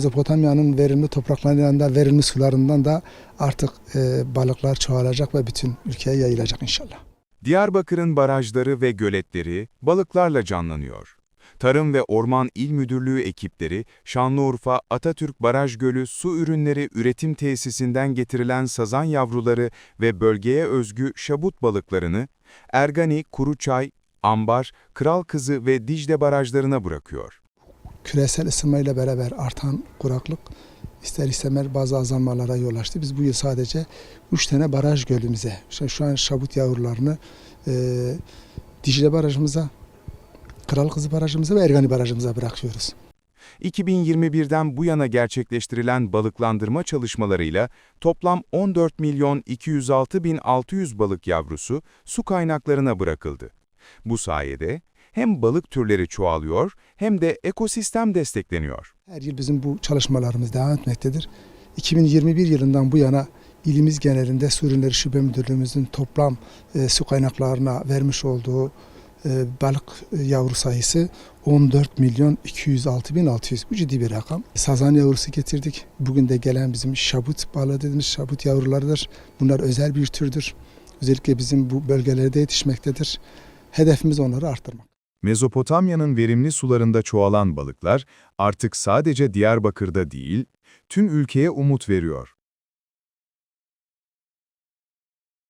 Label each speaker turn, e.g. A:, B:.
A: Mezopotamya'nın verimli topraklarından da verimli sularından da artık e, balıklar çoğalacak ve bütün ülkeye yayılacak inşallah.
B: Diyarbakır'ın barajları ve göletleri balıklarla canlanıyor. Tarım ve Orman İl Müdürlüğü ekipleri Şanlıurfa Atatürk Baraj Gölü Su Ürünleri Üretim Tesisinden getirilen sazan yavruları ve bölgeye özgü şabut balıklarını Ergani, Kuruçay, Ambar, Kral Kızı ve Dicle barajlarına bırakıyor.
A: Küresel ısınmayla beraber artan kuraklık ister istemez bazı azalmalara yol açtı. Biz bu yıl sadece 3 tane baraj gölümüze, işte şu an şabut yavrularını e, Dicle Barajımıza, Kral Kızı Barajımıza ve Ergani Barajımıza bırakıyoruz.
B: 2021'den bu yana gerçekleştirilen balıklandırma çalışmalarıyla toplam 14 milyon 206 bin 600 balık yavrusu su kaynaklarına bırakıldı. Bu sayede hem balık türleri çoğalıyor hem de ekosistem destekleniyor.
A: Her yıl bizim bu çalışmalarımız devam etmektedir. 2021 yılından bu yana ilimiz genelinde Su Ürünleri Şube Müdürlüğümüzün toplam e, su kaynaklarına vermiş olduğu e, balık e, yavru sayısı 14 milyon 206 bin 600. Bu ciddi bir rakam. Sazan yavrusu getirdik. Bugün de gelen bizim şabut balığı dediğimiz şabut yavrularıdır. Bunlar özel bir türdür. Özellikle bizim bu bölgelerde yetişmektedir. Hedefimiz onları arttırmak.
B: Mezopotamya'nın verimli sularında çoğalan balıklar artık sadece Diyarbakır'da değil, tüm ülkeye umut veriyor.